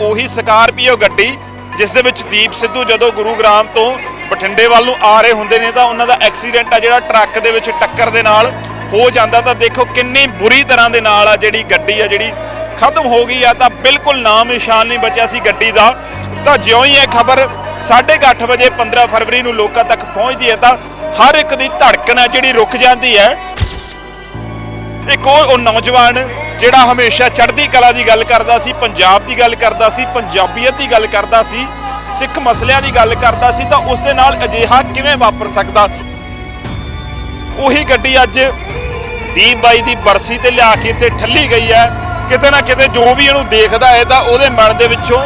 ਉਹੀ ਸਕਾਰਪੀਓ ਗੱਡੀ, ਜਿਸ ਦੇ ਵਿੱਚ ਦੀਪ ਸਿੱਧੂ ਜਦੋਂ ਗੁਰੂਗ੍ਰਾਮ ਤੋਂ ਬਠਿੰਡੇ ਵੱਲ ਨੂੰ ਆ ਰਹੇ ਹੁੰਦੇ ਨੇ ਤਾਂ ਉਹਨਾਂ ਦਾ ਐਕਸੀਡੈਂਟ ਆ ਜਿਹੜਾ ਟਰੱਕ ਦੇ ਵਿੱਚ ਟੱਕਰ ਦੇ ਨਾਲ ਹੋ ਜਾਂਦਾ। ਤਾਂ ਦੇਖੋ ਕਿੰਨੀ ਬੁਰੀ ਤਰ੍ਹਾਂ ਦੇ ਨਾਲ ਆ ਜਿਹੜੀ ਗੱਡੀ ਆ, ਜਿਹੜੀ ਖਤਮ ਹੋ ਗਈ ਆ, ਤਾਂ ਬਿਲਕੁਲ ਨਾਮ ਨਿਸ਼ਾਨ ਨਹੀਂ ਬਚਿਆ ਸੀ ਗੱਡੀ ਦਾ। ਤਾਂ ਜਿਉਂ ਹੀ ਇਹ ਖਬਰ 8:30 ਵਜੇ 15 ਫਰਵਰੀ ਨੂੰ ਲੋਕਾਂ ਤੱਕ ਪਹੁੰਚਦੀ ਹੈ, ਤਾਂ ਹਰ ਇੱਕ ਦੀ ਧੜਕਣ ਹੈ ਜਿਹੜੀ ਰੁਕ ਜਾਂਦੀ ਹੈ। ਇੱਕ ਉਹ ਨੌਜਵਾਨ ਜਿਹੜਾ ਹਮੇਸ਼ਾ ਚੜ੍ਹਦੀ ਕਲਾ ਦੀ ਗੱਲ ਕਰਦਾ ਸੀ, ਪੰਜਾਬ ਦੀ ਗੱਲ ਕਰਦਾ ਸੀ, ਪੰਜਾਬੀਅਤ ਦੀ ਗੱਲ ਕਰਦਾ ਸੀ, ਸਿੱਖ ਮਸਲਿਆਂ ਦੀ ਗੱਲ ਕਰਦਾ ਸੀ, ਤਾਂ ਉਸ ਦੇ ਨਾਲ ਅਜਿਹਾ ਕਿਵੇਂ ਵਾਪਰ ਸਕਦਾ? ਉਹੀ ਗੱਡੀ ਅੱਜ ਦੀਪ ਬਾਈ ਦੀ ਬਰਸੀ ਤੇ ਲਿਆ ਕੇ ਇੱਥੇ ਠੱਲੀ ਗਈ ਹੈ। ਕਿਤੇ ਨਾ ਕਿਤੇ ਜੋ ਵੀ ਇਹਨੂੰ ਦੇਖਦਾ ਹੈ, ਤਾਂ ਉਹਦੇ ਮਨ ਦੇ ਵਿੱਚੋਂ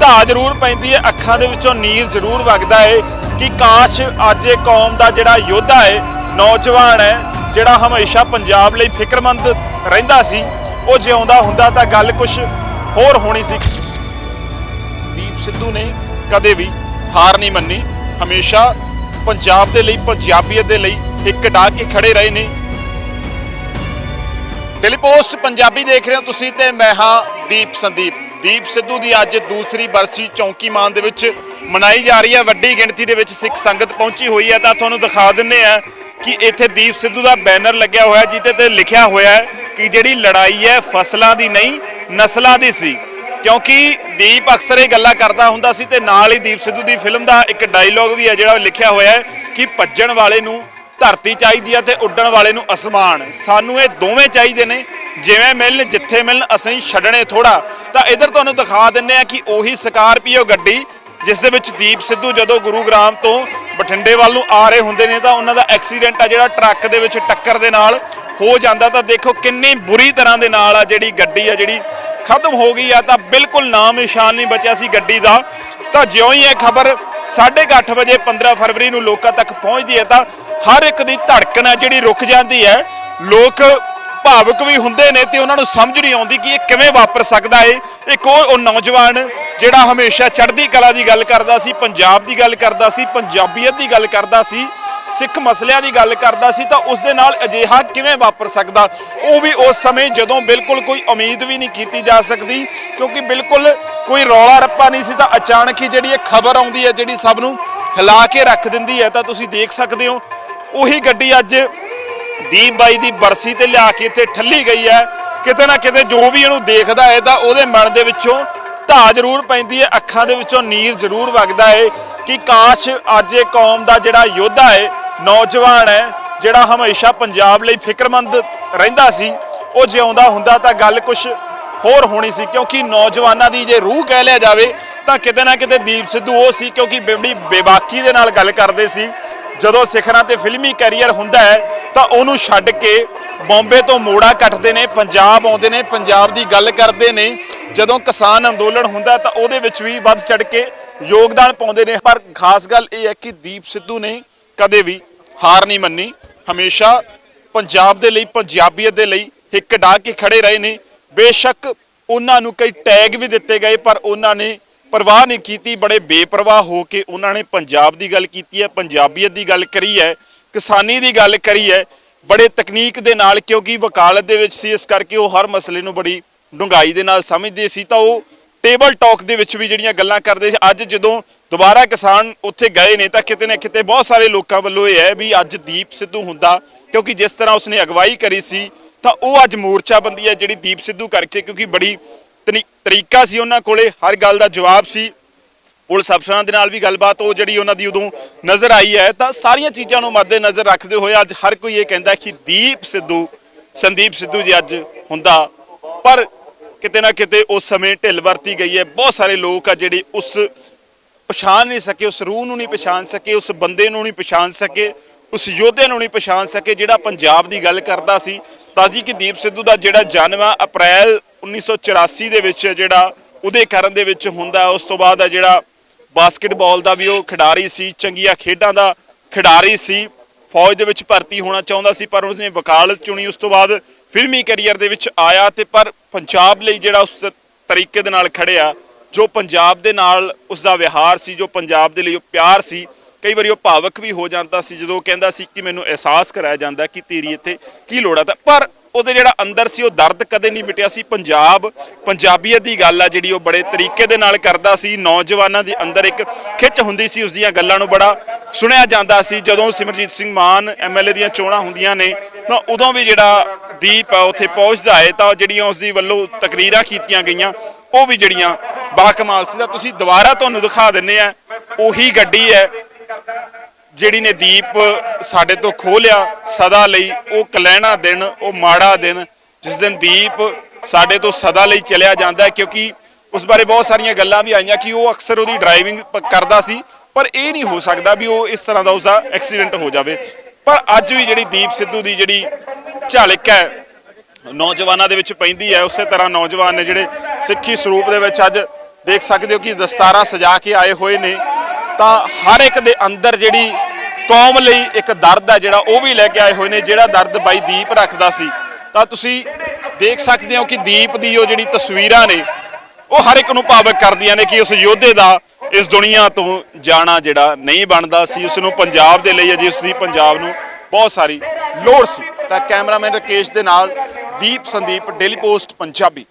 ਧਾ ਜ਼ਰੂਰ ਪੈਂਦੀ ਹੈ, ਅੱਖਾਂ ਦੇ ਵਿੱਚੋਂ ਨੀਰ ਜ਼ਰੂਰ ਵਗਦਾ ਹੈ ਕਿ ਕਾਸ਼ ਅੱਜ ਇਹ ਕੌਮ ਦਾ ਜਿਹੜਾ ਯੋਧਾ ਹੈ, ਨੌਜਵਾਨ ਹੈ, ਜਿਹੜਾ ਹਮੇਸ਼ਾ ਪੰਜਾਬ ਲਈ ਫਿਕਰਮੰਦ ਰਹਿੰਦਾ ਸੀ। ਉਹ ਜਿਉਂਦਾ ਹੁੰਦਾ ਤਾਂ ਗੱਲ ਕੁਝ ਹੋਰ ਹੋਣੀ ਸੀ। ਦੀਪ ਸਿੱਧੂ ਨੇ ਕਦੇ ਵੀ ਹਾਰ ਨਹੀਂ ਮੰਨੀ। ਹਮੇਸ਼ਾ ਪੰਜਾਬ ਦੇ ਲਈ, ਪੰਜਾਬੀਅਤ ਦੇ ਲਈ ਇੱਕ ਡਾ ਕੇ ਖੜੇ ਰਹੇ ਨੇ। ਡੇਲੀ ਪੋਸਟ ਪੰਜਾਬੀ ਦੇਖ ਰਹੇ ਹੋ ਤੁਸੀਂ ਤੇ ਮੈਂ ਹਾਂ ਦੀਪ ਸੰਦੀਪ। ਦੀਪ ਸਿੱਧੂ ਦੀ ਅੱਜ ਦੂਸਰੀ ਬਰਸੀ ਚੌਂਕੀ ਮਾਨ ਦੇ ਵਿੱਚ ਮਨਾਈ ਜਾ ਰਹੀ ਹੈ। ਵੱਡੀ ਗਿਣਤੀ ਦੇ ਵਿੱਚ ਸਿੱਖ ਸੰਗਤ ਪਹੁੰਚੀ ਹੋਈ ਹੈ। ਤਾਂ ਤੁਹਾਨੂੰ ਦਿਖਾ ਦਿੰਨੇ ਆ ਕਿ ਇੱਥੇ ਦੀਪ ਸਿੱਧੂ ਦਾ ਬੈਨਰ ਲੱਗਿਆ ਹੋਇਆ ਜਿਹਦੇ ਤੇ ਲਿਖਿਆ ਹੋਇਆ ਹੈ ਕਿ ਜਿਹੜੀ ਲੜਾਈ ਹੈ ਫਸਲਾਂ ਦੀ ਨਹੀਂ, ਨਸਲਾਂ ਦੀ ਸੀ। ਕਿਉਂਕਿ ਦੀਪ ਅਕਸਰ ਇਹ ਗੱਲਾਂ ਕਰਦਾ ਹੁੰਦਾ ਸੀ ਤੇ ਨਾਲ ਹੀ ਦੀਪ ਸਿੱਧੂ ਦੀ ਫਿਲਮ ਦਾ ਇੱਕ ਡਾਇਲੋਗ ਵੀ ਹੈ ਜਿਹੜਾ ਲਿਖਿਆ ਹੋਇਆ ਹੈ ਕਿ ਭੱਜਣ ਵਾਲੇ ਨੂੰ ਧਰਤੀ ਚਾਹੀਦੀ ਹੈ ਤੇ ਉੱਡਣ ਵਾਲੇ ਨੂੰ ਅਸਮਾਨ। ਸਾਨੂੰ ਇਹ ਦੋਵੇਂ ਚਾਹੀਦੇ ਨੇ, ਜਿਵੇਂ ਮਿਲਣ, ਜਿੱਥੇ ਮਿਲਣ, ਅਸੀਂ ਛੱਡਣੇ ਥੋੜਾ ਤਾਂ ਇਧਰ ਤੁਹਾਨੂੰ ਦਿਖਾ ਦਿੰਨੇ ਆ ਕਿ ਉਹੀ ਸਕਾਰਪੀਓ ਗੱਡੀ, ਜਿਸ ਦੇ ਵਿੱਚ ਦੀਪ ਸਿੱਧੂ ਜਦੋਂ ਗੁਰੂਗ੍ਰਾਮ ਤੋਂ ਬਠਿੰਡੇ ਵੱਲ ਨੂੰ ਆ ਰਹੇ ਹੁੰਦੇ ਨੇ ਤਾਂ ਉਹਨਾਂ ਦਾ ਐਕਸੀਡੈਂਟ ਆ ਜਿਹੜਾ ਟਰੱਕ ਦੇ ਵਿੱਚ ਟੱਕਰ ਦੇ ਨਾਲ ਹੋ ਜਾਂਦਾ ਤਾਂ ਦੇਖੋ ਕਿੰਨੀ ਬੁਰੀ ਤਰ੍ਹਾਂ ਦੇ ਨਾਲ ਆ ਜਿਹੜੀ ਗੱਡੀ ਆ ਜਿਹੜੀ ਖਤਮ ਹੋ ਗਈ ਆ, ਤਾਂ ਬਿਲਕੁਲ ਨਾਮ ਨਿਸ਼ਾਨ ਨਹੀਂ ਬਚਿਆ ਸੀ ਗੱਡੀ ਦਾ। ਤਾਂ ਜਿਉਂ ਹੀ ਇਹ ਖਬਰ 8:30 ਵਜੇ 15 ਫਰਵਰੀ ਨੂੰ ਲੋਕਾਂ ਤੱਕ ਪਹੁੰਚਦੀ ਹੈ, ਤਾਂ ਹਰ ਇੱਕ ਦੀ ਧੜਕਣ ਹੈ ਜਿਹੜੀ ਰੁਕ ਜਾਂਦੀ ਹੈ। ਲੋਕ ਭਾਵੁਕ ਵੀ ਹੁੰਦੇ ਨੇ ਤੇ ਉਹਨਾਂ ਨੂੰ ਸਮਝ ਨਹੀਂ ਆਉਂਦੀ ਕਿ ਇਹ ਕਿਵੇਂ ਵਾਪਰ ਸਕਦਾ ਏ। ਇੱਕ ਉਹ ਨੌਜਵਾਨ ਜਿਹੜਾ ਹਮੇਸ਼ਾ ਚੜ੍ਹਦੀ ਕਲਾ ਦੀ ਗੱਲ ਕਰਦਾ ਸੀ, ਪੰਜਾਬ ਦੀ ਗੱਲ ਕਰਦਾ ਸੀ, ਪੰਜਾਬੀਅਤ ਦੀ ਗੱਲ ਕਰਦਾ ਸੀ ਸਿੱਖ ਮਸਲਿਆਂ ਦੀ ਗੱਲ ਕਰਦਾ ਸੀ ਤਾਂ ਉਸ ਦੇ ਨਾਲ ਅਜਿਹਾ ਕਿਵੇਂ ਵਾਪਰ ਸਕਦਾ? ਉਹ ਵੀ ਉਸ ਸਮੇਂ ਜਦੋਂ ਬਿਲਕੁਲ ਕੋਈ ਉਮੀਦ ਵੀ ਨਹੀਂ ਕੀਤੀ ਜਾ ਸਕਦੀ, ਕਿਉਂਕਿ ਬਿਲਕੁਲ ਕੋਈ ਰੌਲਾ ਰੱਪਾ ਨਹੀਂ ਸੀ ਤਾਂ ਅਚਾਨਕ ਹੀ ਜਿਹੜੀ ਇਹ ਖਬਰ ਆਉਂਦੀ ਹੈ, ਜਿਹੜੀ ਸਭ ਨੂੰ ਹਿਲਾ ਕੇ ਰੱਖ ਦਿੰਦੀ ਹੈ, ਤਾਂ ਤੁਸੀਂ ਦੇਖ ਸਕਦੇ ਹੋ। ਉਹੀ ਗੱਡੀ ਅੱਜ ਦੀਪ ਬਾਈ ਦੀ ਬਰਸੀ ਤੇ ਲਿਆ ਕੇ ਇੱਥੇ ਠੱਲੀ ਗਈ ਹੈ। ਕਿਤੇ ਨਾ ਕਿਤੇ ਜੋ ਵੀ ਇਹਨੂੰ ਦੇਖਦਾ ਹੈ, ਤਾਂ ਉਹਦੇ ਮਨ ਦੇ ਵਿੱਚੋਂ ਧਾ ਜ਼ਰੂਰ ਪੈਂਦੀ ਹੈ, ਅੱਖਾਂ ਦੇ ਵਿੱਚੋਂ ਨੀਰ ਜ਼ਰੂਰ ਵਗਦਾ ਹੈ ਕਿ ਕਾਸ਼ ਅੱਜ ਇਹ ਕੌਮ ਦਾ ਜਿਹੜਾ ਯੋਧਾ ਹੈ ਨੌਜਵਾਨ ਹੈ, ਜਿਹੜਾ ਹਮੇਸ਼ਾ ਪੰਜਾਬ ਲਈ ਫਿਕਰਮੰਦ ਰਹਿੰਦਾ ਸੀ, ਉਹ ਜਿਉਂਦਾ ਹੁੰਦਾ ਤਾਂ ਗੱਲ ਕੁਝ ਹੋਰ ਹੋਣੀ ਸੀ, ਕਿਉਂਕਿ ਨੌਜਵਾਨਾਂ ਦੀ ਜੇ ਰੂਹ ਕਹਿ ਲਿਆ ਜਾਵੇ, ਤਾਂ ਕਿਤੇ ਨਾ ਕਿਤੇ ਦੀਪ ਸਿੱਧੂ ਉਹ ਸੀ, ਕਿਉਂਕਿ ਬੜੀ ਬੇਬਾਕੀ ਦੇ ਨਾਲ ਗੱਲ ਕਰਦੇ ਸੀ। ਜਦੋਂ ਸਿਖਰਾਂ ਤੇ ਫਿਲਮੀ ਕੈਰੀਅਰ ਹੁੰਦਾ ਹੈ, ਤਾਂ ਉਹਨੂੰ ਛੱਡ ਕੇ ਬੰਬੇ ਤੋਂ ਮੋੜਾ ਕੱਟਦੇ ਨੇ, ਪੰਜਾਬ ਆਉਂਦੇ ਨੇ, ਪੰਜਾਬ ਦੀ ਗੱਲ ਕਰਦੇ ਨੇ। ਜਦੋਂ ਕਿਸਾਨ ਅੰਦੋਲਨ ਹੁੰਦਾ ਤਾਂ ਉਹਦੇ ਵਿੱਚ ਵੀ ਵੱਧ ਚੜ ਕੇ ਯੋਗਦਾਨ ਪਾਉਂਦੇ ਨੇ। ਪਰ ਖਾਸ ਗੱਲ ਇਹ ਹੈ ਕਿ ਦੀਪ ਸਿੱਧੂ ਨੇ ਕਦੇ ਵੀ ਹਾਰ ਨਹੀਂ ਮੰਨੀ। ਹਮੇਸ਼ਾ ਪੰਜਾਬ ਦੇ ਲਈ, ਪੰਜਾਬੀਅਤ ਦੇ ਲਈ ਇੱਕ ਡਾ ਕੇ ਖੜੇ ਰਹੇ ਨੇ। ਬੇਸ਼ੱਕ ਉਹਨਾਂ ਨੂੰ ਕਈ ਟੈਗ ਵੀ ਦਿੱਤੇ ਗਏ, ਪਰ ਉਹਨਾਂ ਨੇ ਪਰਵਾਹ ਨਹੀਂ ਕੀਤੀ। ਬੜੇ ਬੇਪਰਵਾਹ ਹੋ ਕੇ ਉਹਨਾਂ ਨੇ ਪੰਜਾਬ ਦੀ ਗੱਲ ਕੀਤੀ ਹੈ, ਪੰਜਾਬੀਅਤ ਦੀ ਗੱਲ ਕਰੀ ਹੈ, ਕਿਸਾਨੀ ਦੀ ਗੱਲ ਕਰੀ ਹੈ। ਬੜੇ ਤਕਨੀਕ ਦੇ ਨਾਲ, ਕਿਉਂਕਿ ਵਕਾਲਤ ਦੇ ਵਿੱਚ ਸੀ, ਇਸ ਕਰਕੇ ਉਹ ਹਰ ਮਸਲੇ ਨੂੰ ਬੜੀ ਡੂੰਘਾਈ ਦੇ ਨਾਲ ਸਮਝਦੇ ਸੀ। ਤਾਂ ਉਹ ਟੇਬਲ ਟਾਕ ਦੇ ਵਿੱਚ ਵੀ ਜਿਹੜੀਆਂ ਗੱਲਾਂ ਕਰਦੇ ਸੀ, ਅੱਜ ਜਦੋਂ ਦੁਬਾਰਾ ਕਿਸਾਨ ਉੱਥੇ ਗਏ ਨੇ, ਤਾਂ ਕਿਤੇ ਨਾ ਕਿਤੇ ਬਹੁਤ ਸਾਰੇ ਲੋਕਾਂ ਵੱਲੋਂ ਇਹ ਹੈ ਵੀ ਅੱਜ ਦੀਪ ਸਿੱਧੂ ਹੁੰਦਾ, ਕਿਉਂਕਿ ਜਿਸ ਤਰ੍ਹਾਂ ਉਸਨੇ ਅਗਵਾਈ ਕਰੀ ਸੀ, ਤਾਂ ਉਹ ਅੱਜ ਮੋਰਚਾਬੰਦੀ ਹੈ ਜਿਹੜੀ ਦੀਪ ਸਿੱਧੂ ਕਰਕੇ, ਕਿਉਂਕਿ ਬੜੀ ਤਨੀ- ਤਰੀਕਾ ਸੀ ਉਹਨਾਂ ਕੋਲੇ, ਹਰ ਗੱਲ ਦਾ ਜਵਾਬ ਸੀ। ਪੁਲਿਸ ਅਫਸਰਾਂ ਦੇ ਨਾਲ ਵੀ ਗੱਲਬਾਤ, ਉਹ ਜਿਹੜੀ ਉਹਨਾਂ ਦੀ ਉਦੋਂ ਨਜ਼ਰ ਆਈ ਹੈ, ਤਾਂ ਸਾਰੀਆਂ ਚੀਜ਼ਾਂ ਨੂੰ ਮੱਦੇ ਨਜ਼ਰ ਰੱਖਦੇ ਹੋਏ ਅੱਜ ਹਰ ਕੋਈ ਇਹ ਕਹਿੰਦਾ ਕਿ ਦੀਪ ਸਿੱਧੂ, ਸੰਦੀਪ ਸਿੱਧੂ ਜੀ ਅੱਜ ਹੁੰਦਾ, ਪਰ ਕਿਤੇ ਨਾ ਕਿਤੇ ਉਸ ਸਮੇਂ ਢਿੱਲ ਵਰਤੀ ਗਈ ਹੈ। ਬਹੁਤ ਸਾਰੇ ਲੋਕ ਆ ਜਿਹੜੇ ਉਸ ਪਛਾਣ ਨਹੀਂ ਸਕੇ, ਉਸ ਰੂਹ ਨੂੰ ਨਹੀਂ ਪਛਾਣ ਸਕੇ, ਉਸ ਬੰਦੇ ਨੂੰ ਨਹੀਂ ਪਛਾਣ ਸਕੇ, ਉਸ ਯੋਧੇ ਨੂੰ ਨਹੀਂ ਪਛਾਣ ਸਕੇ, ਜਿਹੜਾ ਪੰਜਾਬ ਦੀ ਗੱਲ ਕਰਦਾ ਸੀ। ਤਾਂ ਜੀ ਕਿ ਦੀਪ ਸਿੱਧੂ ਦਾ ਜਿਹੜਾ ਜਨਮ ਆ, ਅਪ੍ਰੈਲ 1984 ਦੇ ਵਿੱਚ ਜਿਹੜਾ ਉਹਦੇ ਕਰਨ ਦੇ ਵਿੱਚ ਹੁੰਦਾ, ਉਸ ਤੋਂ ਬਾਅਦ ਆ ਜਿਹੜਾ ਬਾਸਕਟਬਾਲ ਦਾ ਵੀ ਉਹ ਖਿਡਾਰੀ ਸੀ, ਚੰਗੀਆਂ ਖੇਡਾਂ ਦਾ ਖਿਡਾਰੀ ਸੀ, ਫੌਜ ਦੇ ਵਿੱਚ ਭਰਤੀ ਹੋਣਾ ਚਾਹੁੰਦਾ ਸੀ, ਪਰ ਉਸਨੇ ਵਕਾਲਤ ਚੁਣੀ। ਉਸ ਤੋਂ ਬਾਅਦ ਫਿਲਮੀ ਕੈਰੀਅਰ ਦੇ ਵਿੱਚ ਆਇਆ ਤੇ ਪਰ ਪੰਜਾਬ ਲਈ ਜਿਹੜਾ ਉਸ ਤਰੀਕੇ ਦੇ ਨਾਲ ਖੜਿਆ ਜੋ ਪੰਜਾਬ ਦੇ ਨਾਲ ਉਸ ਦਾ ਵਿਹਾਰ ਸੀ, ਜੋ ਪੰਜਾਬ ਦੇ ਲਈ ਉਹ ਪਿਆਰ ਸੀ, ਕਈ ਵਾਰੀ ਉਹ ਭਾਵਕ ਵੀ ਹੋ ਜਾਂਦਾ ਸੀ, ਜਦੋਂ ਉਹ ਕਹਿੰਦਾ ਸੀ ਕਿ ਮੈਨੂੰ ਅਹਿਸਾਸ ਕਰਾਇਆ ਜਾਂਦਾ ਕਿ ਤੇਰੀ ਇੱਥੇ ਕੀ ਲੋੜ ਆ ਤਾਂ ਪਰ ਉਹਦੇ ਜਿਹੜਾ ਅੰਦਰ ਸੀ, ਉਹ ਦਰਦ ਕਦੇ ਨਹੀਂ ਮਿਟਿਆ ਸੀ। ਪੰਜਾਬ, ਪੰਜਾਬੀਅਤ ਦੀ ਗੱਲ ਆ ਜਿਹੜੀ ਉਹ ਬੜੇ ਤਰੀਕੇ ਦੇ ਨਾਲ ਕਰਦਾ ਸੀ, ਨੌਜਵਾਨਾਂ ਦੇ ਅੰਦਰ ਇੱਕ ਖਿੱਚ ਹੁੰਦੀ ਸੀ, ਉਸ ਦੀਆਂ ਗੱਲਾਂ ਨੂੰ ਬੜਾ ਸੁਣਿਆ ਜਾਂਦਾ ਸੀ। ਜਦੋਂ ਸਿਮਰਜੀਤ ਸਿੰਘ ਮਾਨ ਐਮਐਲਏ ਦੀਆਂ ਚੋਣਾਂ ਹੁੰਦੀਆਂ ਨੇ, ਤਾਂ ਉਦੋਂ ਵੀ ਜਿਹੜਾ ਦੀਪ ਆ, ਉੱਥੇ ਪਹੁੰਚਦਾ ਹੈ, ਤਾਂ ਜਿਹੜੀਆਂ ਉਸ ਦੀ ਵੱਲੋਂ ਤਕਰੀਰਾਂ ਕੀਤੀਆਂ ਗਈਆਂ, ਉਹ ਵੀ ਜਿਹੜੀਆਂ ਬਾਕਮਾਲ ਸੀ। ਤਾਂ ਤੁਸੀਂ ਦੁਬਾਰਾ ਤੁਹਾਨੂੰ ਦਿਖਾ ਦਿੰਨੇ ਆ, ਉਹੀ ਗੱਡੀ ਹੈ ਜਿਹੜੀ ਨੇ ਦੀਪ ਸਾਡੇ ਤੋਂ ਖੋਹ ਲਿਆ ਸਦਾ ਲਈ। ਉਹ ਕਲੈਣਾ ਦਿਨ, ਉਹ ਮਾੜਾ ਦਿਨ, ਜਿਸ ਦਿਨ ਦੀਪ ਸਾਡੇ ਤੋਂ ਸਦਾ ਲਈ ਚਲਿਆ ਜਾਂਦਾ ਹੈ, ਕਿਉਂਕਿ ਉਸ ਬਾਰੇ ਬਹੁਤ ਸਾਰੀਆਂ ਗੱਲਾਂ ਵੀ ਆਈਆਂ ਕਿ ਉਹ ਅਕਸਰ ਉਹਦੀ ਡਰਾਈਵਿੰਗ ਕਰਦਾ ਸੀ, ਪਰ ਇਹ ਨਹੀਂ ਹੋ ਸਕਦਾ ਵੀ ਉਹ ਇਸ ਤਰ੍ਹਾਂ ਦਾ ਉਸਦਾ ਐਕਸੀਡੈਂਟ ਹੋ ਜਾਵੇ। ਪਰ ਅੱਜ ਵੀ ਜਿਹੜੀ ਦੀਪ ਸਿੱਧੂ ਦੀ ਜਿਹੜੀ ਝਲਕ ਹੈ। ਨੌਜਵਾਨਾਂ ਦੇ ਵਿੱਚ ਪੈਂਦੀ ਹੈ। ਉਸੇ ਤਰ੍ਹਾਂ ਨੌਜਵਾਨ ਨੇ ਜਿਹੜੇ ਸਿੱਖੀ ਸਰੂਪ ਦੇ ਵਿੱਚ ਅੱਜ ਦੇਖ ਸਕਦੇ ਹੋ ਕਿ ਦਸਤਾਰਾਂ ਸਜਾ ਕੇ ਆਏ ਹੋਏ ਨੇ। ਤਾਂ ਹਰ ਇੱਕ ਦੇ ਅੰਦਰ ਜਿਹੜੀ ਕੌਮ ਲਈ ਇੱਕ ਦਰਦ ਹੈ ਜਿਹੜਾ ਉਹ ਵੀ ਲੈ ਕੇ ਆਏ ਹੋਏ ਨੇ, ਜਿਹੜਾ ਦਰਦ ਬਾਈ ਦੀਪ ਰੱਖਦਾ ਸੀ। ਤਾਂ ਤੁਸੀਂ ਦੇਖ ਸਕਦੇ ਹੋ ਕਿ ਦੀਪ ਦੀ ਉਹ ਜਿਹੜੀ ਤਸਵੀਰਾਂ ਨੇ, ਉਹ ਹਰ ਇੱਕ ਨੂੰ ਭਾਵਕ ਕਰਦੀਆਂ ਨੇ ਕਿ ਉਸ ਯੋਧੇ ਦਾ ਇਸ ਦੁਨੀਆ ਤੋਂ ਜਾਣਾ ਜਿਹੜਾ ਨਹੀਂ ਬਣਦਾ ਸੀ। ਉਸ ਨੂੰ ਪੰਜਾਬ ਦੇ ਲਈ ਅਜੇ ਉਸ ਦੀ ਪੰਜਾਬ ਨੂੰ ਬਹੁਤ ਸਾਰੀ ਲੋੜ ਸੀ। ਤਾਂ ਕੈਮਰਾਮੈਨ ਰਕੇਸ਼ ਦੇ ਨਾਲ ਦੀਪ ਸੰਦੀਪ ਡੇਲੀ ਪੋਸਟ ਪੰਜਾਬੀ।